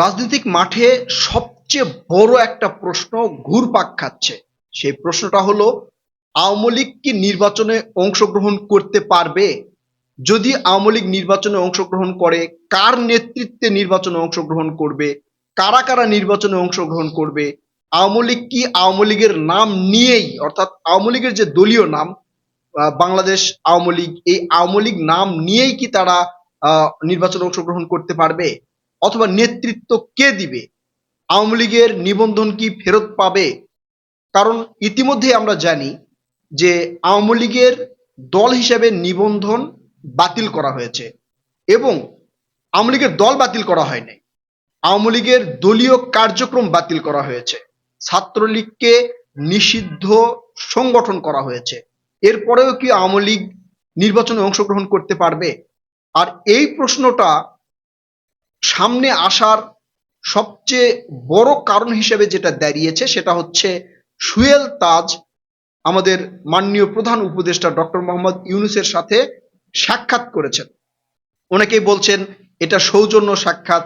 রাজনৈতিক মাঠে সবচেয়ে বড় একটা প্রশ্ন ঘুরপাক খাচ্ছে। সেই প্রশ্নটা হলো, আওয়ামী লীগ কি নির্বাচনে অংশগ্রহণ করতে পারবে? যদি আওয়ামী লীগ নির্বাচনে অংশগ্রহণ করে, কার নেতৃত্বে নির্বাচনে অংশগ্রহণ করবে? কারা কারা নির্বাচনে অংশগ্রহণ করবে? আওয়ামী লীগ কি আওয়ামী লীগের নাম নিয়েই, অর্থাৎ আওয়ামী লীগের যে দলীয় নাম বাংলাদেশ আওয়ামী লীগ, এই আওয়ামী লীগ নাম নিয়েই কি তারা নির্বাচনে অংশগ্রহণ করতে পারবে? অথবা নেতৃত্ব কে দিবে? আওয়ামী লীগের নিবন্ধন কি ফেরত পাবে? কারণ ইতিমধ্যে আমরা জানি যে আওয়ামী লীগের দল হিসেবে নিবন্ধন বাতিল করা হয়েছে এবং আওয়ামী লীগের দল বাতিল করা হয়নি আওয়ামী লীগের দলীয় কার্যক্রম বাতিল করা হয়েছে। ছাত্রলীগকে নিষিদ্ধ সংগঠন করা হয়েছে। এরপরেও কি আওয়ামী লীগ নির্বাচনে অংশগ্রহণ করতে পারবে? আর এই প্রশ্নটা সামনে আসার সবচেয়ে বড় কারণ হিসেবে যেটা দাঁড়িয়েছে সেটা হচ্ছে সুয়েল তাজ, আমাদের মাননীয় প্রধান উপদেষ্টা ডক্টর মোহাম্মদ ইউনুসের সাথে সাক্ষাৎ করেছেন। অনেকেই বলছেন এটা সৌজন্য সাক্ষাৎ,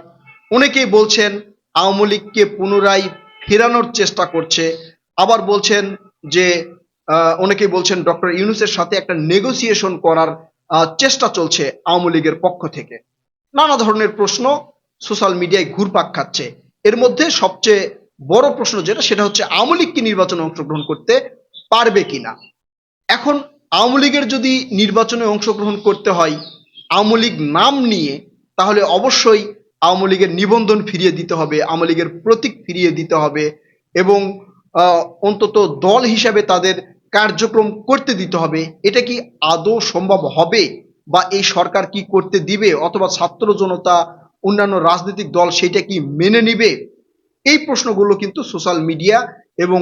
অনেকেই বলছেন আওয়ামী লীগকে পুনরায় ফেরানোর চেষ্টা করছে, আবার বলছেন যে অনেকেই বলছেন ডক্টর ইউনুসের সাথে একটা নেগোসিয়েশন করার চেষ্টা চলছে আওয়ামী লীগের পক্ষ থেকে। নানা ধরনের প্রশ্ন সোশ্যাল মিডিয়ায় ঘুরপাক খাচ্ছে। এর মধ্যে সবচেয়ে বড় প্রশ্ন যেটা, সেটা হচ্ছে আওয়ামী লীগ কি নির্বাচনে অংশগ্রহণ করতে পারবে কিনা? এখন আওয়ামী লীগের যদি নির্বাচনে অংশগ্রহণ করতে হয়, আওয়ামী লীগ নাম নিয়ে, তাহলে অবশ্যই আওয়ামী লীগের নিবন্ধন ফিরিয়ে দিতে হবে, আওয়ামী লীগের প্রতীক ফিরিয়ে দিতে হবে এবং অন্তত দল হিসাবে তাদের কার্যক্রম করতে দিতে হবে। এটা কি আদৌ সম্ভব হবে বা এই সরকার কি করতে দিবে অথবা ছাত্র জনতা অন্যান্য রাজনৈতিক দল সেটা কি মেনে নিবে? এই প্রশ্নগুলো কিন্তু সোশ্যাল মিডিয়া এবং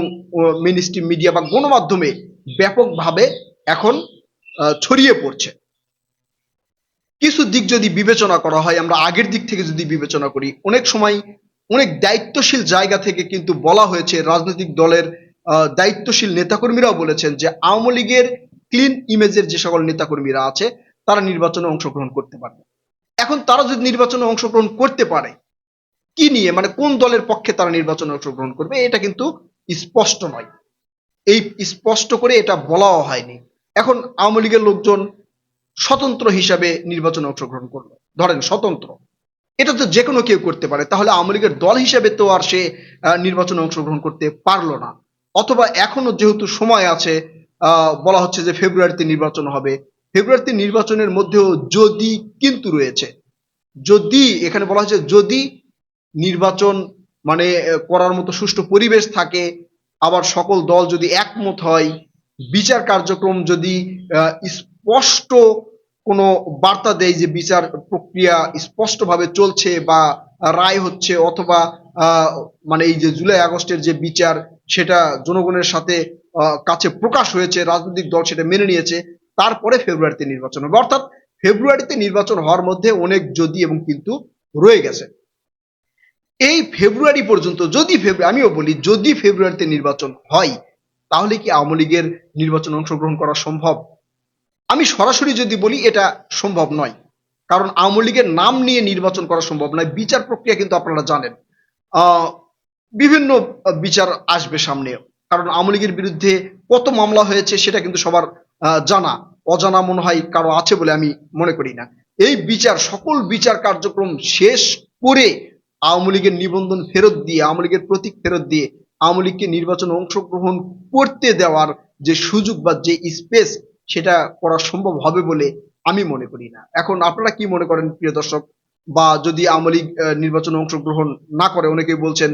মেন স্ট্রিম মিডিয়া বা গণমাধ্যমে ব্যাপকভাবে এখন ছড়িয়ে পড়ছে। কিছু দিক যদি বিবেচনা করা হয়, আমরা আগের দিক থেকে যদি বিবেচনা করি, অনেক সময় অনেক দায়িত্বশীল জায়গা থেকে কিন্তু বলা হয়েছে, রাজনৈতিক দলের দায়িত্বশীল নেতাকর্মীরাও বলেছেন যে আওয়ামী লীগের ক্লিন ইমেজের যে সকল নেতাকর্মীরা আছে, তারা নির্বাচনে অংশগ্রহণ করতে পারবে। এখন তারা যদি নির্বাচনে অংশগ্রহণ করতে পারে, কি নিয়ে? মানে কোন দলের পক্ষে তারা নির্বাচনে অংশগ্রহণ করবে? এটা কিন্তু স্পষ্ট নয়। এই স্পষ্ট করে এটা বলাও হয়নি। এখন আওয়ামী লীগের লোকজন স্বতন্ত্র হিসাবে নির্বাচনে অংশগ্রহণ করল। ধরেন স্বতন্ত্র। এটা তো যে কোনো কেউ করতে পারে। তাহলে আওয়ামী লীগের দল হিসেবে তো আর সে নির্বাচনে অংশগ্রহণ করতে পারল না। অথবা এখনও যেহেতু সময় আছে বলা হচ্ছে যে ফেব্রুয়ারিতে নির্বাচন হবে ফেব্রুয়ারিতে নির্বাচনের মধ্যেও যদি কিন্তু রয়েছে, যদি এখানে বলা হয়েছে যদি নির্বাচন মানে করার মতো সুষ্ঠু পরিবেশ থাকে, আবার সকল দল যদি একমত হয়, বিচার কার্যক্রম যদি স্পষ্ট কোনো বার্তা দেয় যে বিচার প্রক্রিয়া স্পষ্টভাবে চলছে বা রায় হচ্ছে অথবা মানে এই যে জুলাই আগস্টের যে বিচার, সেটা জনগণের সাথে কাছে প্রকাশ হয়েছে, রাজনৈতিক দল সেটা মেনে নিয়েছে তারপরে ফেব্রুয়ারিতে নির্বাচন হবে। অর্থাৎ ফেব্রুয়ারিতে নির্বাচন হওয়ার মধ্যে অনেক যদি এবং কিন্তু রয়ে গেছে। এই ফেব্রুয়ারি পর্যন্ত যদি ফেব্রুয়ারি আমিও বলি, যদি ফেব্রুয়ারিতে নির্বাচন হয়, তাহলে কি আওয়ামী লীগের নির্বাচনে অংশগ্রহণ করা সম্ভব? আমি সরাসরি যদি বলি, এটা সম্ভব নয়। কারণ আওয়ামী লীগের নাম নিয়ে নির্বাচন করা সম্ভব নয়। বিচার প্রক্রিয়া কিন্তু আপনারা জানেন। বিভিন্ন বিচার আসবে সামনে। কারণ আওয়ামী লীগের বিরুদ্ধে কত মামলা হয়েছে, সেটা কিন্তু সবার জানা, অজানা মনে হয় কারও আছে বলে আমি মনে করি না। এই বিচার, সকল বিচার কার্যক্রম শেষ করে আওয়ামী লীগের নিবন্ধন ফেরত দিয়ে, আওয়ামী লীগের প্রতীক ফেরত দিয়ে আওয়ামী লীগকে নির্বাচনে অংশগ্রহণ করতে দেওয়ার যে সুযোগ বা যে স্পেস সেটা করা সম্ভব হবে বলে আমি মনে করি না। এখন আপনারা কি মনে করেন, প্রিয় দর্শক? বা যদি আওয়ামী লীগ নির্বাচনে অংশগ্রহণ না করে, অনেকেই বলছেন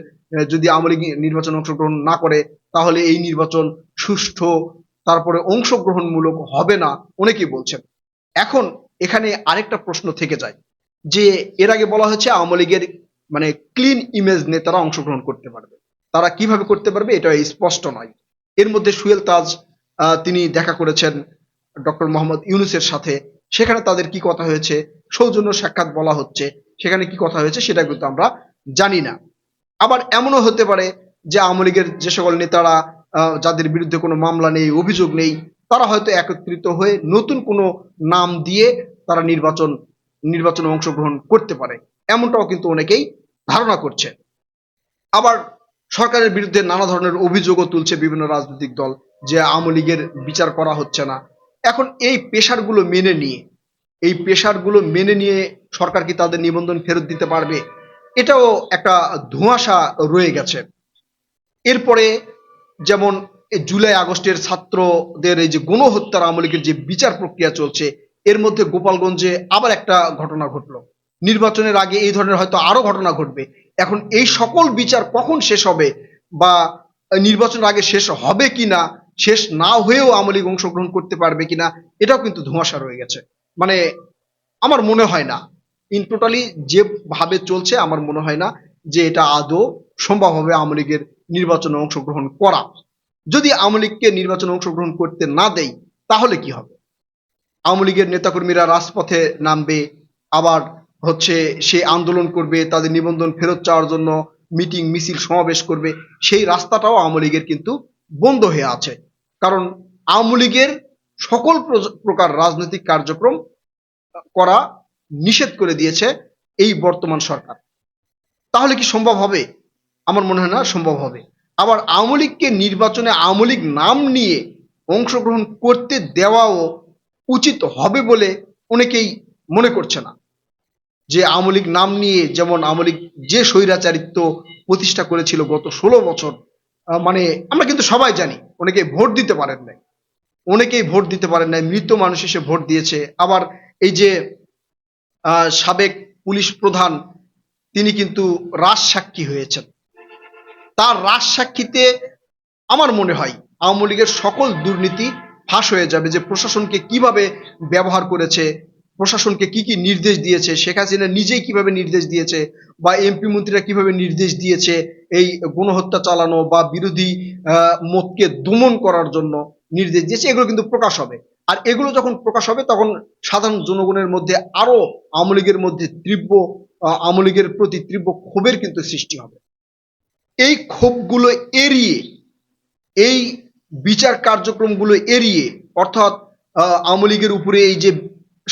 যদি আওয়ামী লীগ নির্বাচনে অংশগ্রহণ না করে, তাহলে এই নির্বাচন সুষ্ঠু তারপরে অংশগ্রহণমূলক হবে না, অনেকেই বলছেন। এখন এখানে আরেকটা প্রশ্ন থেকে যায়, যে এর আগে বলা হয়েছে আওয়ামী লীগের মানে ক্লিন ইমেজ নেতারা অংশগ্রহণ করতে পারবে। তারা কীভাবে করতে পারবে এটা স্পষ্ট নয়। এর মধ্যে সুয়েল তাজ তিনি দেখা করেছেন ডক্টর মোহাম্মদ ইউনুসের সাথে। সেখানে তাদের কি কথা হয়েছে? সৌজন্য সাক্ষাৎ বলা হচ্ছে। সেখানে কি কথা হয়েছে সেটা কিন্তু আমরা জানি না। আবার এমনও হতে পারে যে আওয়ামী লীগের যে সকল নেতারা যাদের বিরুদ্ধে কোনো মামলা নেই, অভিযোগ নেই, তারা হয়তো একত্রিত হয়ে নতুন কোনো নাম দিয়ে তারা নির্বাচন, নির্বাচনে অংশগ্রহণ করতে পারে। এমনটাও কিন্তু অনেকেই ধারণা করছে। আবার সরকারের বিরুদ্ধে নানা ধরনের অভিযোগও তুলছে বিভিন্ন রাজনৈতিক দল যে আওয়ামী লীগের বিচার করা হচ্ছে না। এখন এই পেশারগুলো মেনে নিয়ে, এই পেশারগুলো মেনে নিয়ে সরকার কি তাদের নিবন্ধন ফেরত দিতে পারবে? এটাও একটা ধোঁয়াশা রয়ে গেছে। এরপরে যেমন জুলাই আগস্টের ছাত্রদের এই যে গণহত্যার আমলিকের যে বিচার প্রক্রিয়া চলছে, এর মধ্যে গোপালগঞ্জে আবার একটা ঘটনা ঘটলো। নির্বাচনের আগে এই ধরনের হয়তো আরও ঘটনা ঘটবে। এখন এই সকল বিচার কখন শেষ হবে বা নির্বাচনের আগে শেষ হবে কিনা, শেষ না হয়েও আওয়ামী লীগ অংশগ্রহণ করতে পারবে কিনা, এটাও কিন্তু ধোঁয়াশা রয়ে গেছে। মানে আমার মনে হয় না। ইন টোটালি যেভাবে চলছে, আমার মনে হয় না যে এটা আদৌ সম্ভব হবে আওয়ামী লীগের নির্বাচনে অংশগ্রহণ করা। যদি আওয়ামী লীগকে নির্বাচনে অংশগ্রহণ করতে না দেয় তাহলে কি হবে? আওয়ামী লীগের নেতাকর্মীরা রাজপথে নামবে, আবার হচ্ছে সে আন্দোলন করবে, তাদের নিবন্ধন ফেরত চাওয়ার জন্য মিটিং, মিছিল, সমাবেশ করবে, সেই রাস্তাটাও আওয়ামী লীগের কিন্তু বন্ধ হয়ে আছে। কারণ আওয়ামী লীগের সকল প্রকার রাজনৈতিক কার্যক্রম করা নিষেধ করে দিয়েছে এই বর্তমান সরকার। তাহলে কি সম্ভব হবে? আমার মনে হয় না সম্ভব হবে। আবার আওয়ামী লীগকে নির্বাচনে আওয়ামী লীগ নাম নিয়ে অংশগ্রহণ করতে দেওয়াও উচিত হবে বলে অনেকেই মনে করছে না। যে আওয়ামী লীগ নাম নিয়ে যেমন আওয়ামী লীগ যে স্বৈরাচারিত্ব প্রতিষ্ঠা করেছিল গত ষোলো বছর মানে আমরা কিন্তু সবাই জানি অনেকে ভোট দিতে পারেন নাই। অনেকেই ভোট দিতে পারেন নাই, মৃত মানুষ এসে ভোট দিয়েছে। আবার এই যে সাবেক পুলিশ প্রধান, তিনি কিন্তু রাজ সাক্ষী হয়েছেন। তার রাজ সাক্ষীতে আমার মনে হয় আওয়ামী লীগের সকল দুর্নীতি ফাঁস হয়ে যাবে যে প্রশাসনকে কীভাবে ব্যবহার করেছে, প্রশাসনকে কি কি নির্দেশ দিয়েছে, শেখ হাসিনা নিজেই কীভাবে নির্দেশ দিয়েছে বা এমপি মন্ত্রীরা কীভাবে নির্দেশ দিয়েছে এই গণহত্যা চালানো বা বিরোধী মতকে দমন করার জন্য নির্দেশ দিয়েছে, এগুলো কিন্তু প্রকাশ হবে। আর এগুলো যখন প্রকাশ হবে, তখন সাধারণ জনগণের মধ্যে আরও আওয়ামী লীগের মধ্যে তীব্র আওয়ামী লীগের প্রতি তীব্র ক্ষোভের কিন্তু সৃষ্টি হবে। এই ক্ষোভগুলো এড়িয়ে, এই বিচার কার্যক্রমগুলো এড়িয়ে, অর্থাৎ আওয়ামী লীগের উপরে এই যে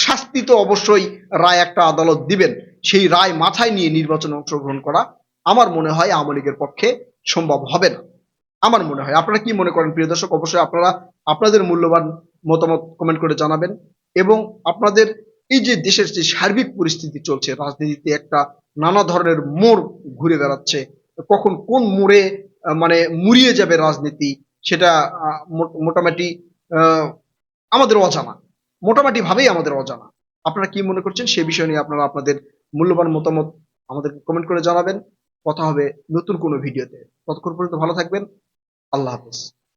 শাস্তি তো অবশ্যই রায় একটা আদালত দিবেন, সেই রায় মাথায় নিয়ে নির্বাচনে অংশগ্রহণ করা আমার মনে হয় আওয়ামী লীগের পক্ষে সম্ভব হবে না। আমার মনে হয়। আপনারা কি মনে করেন প্রিয় দর্শক? অবশ্যই আপনারা আপনাদের মূল্যবান মতামত কমেন্ট করে জানাবেন এবং আপনাদের এই যে দেশের যে সার্বিক পরিস্থিতি চলছে, রাজনীতিতে একটা নানা ধরনের মোড় ঘুরে বেড়াচ্ছে কখন কোন মোড়ে মানে মুড়িয়ে যাবে রাজনীতি, সেটা মোটামুটি আমাদের অজানা। মোটামুটি ভাবেই আমাদের অজানা। আপনারা কি মনে করছেন সে বিষয় নিয়ে আপনারা আপনাদের মূল্যবান মতামত আমাদের কমেন্ট করে জানাবেন। কথা হবে নতুন কোনো ভিডিওতে। ততক্ষণ পর্যন্ত ভালো থাকবেন। আল্লাহ হাফেজ।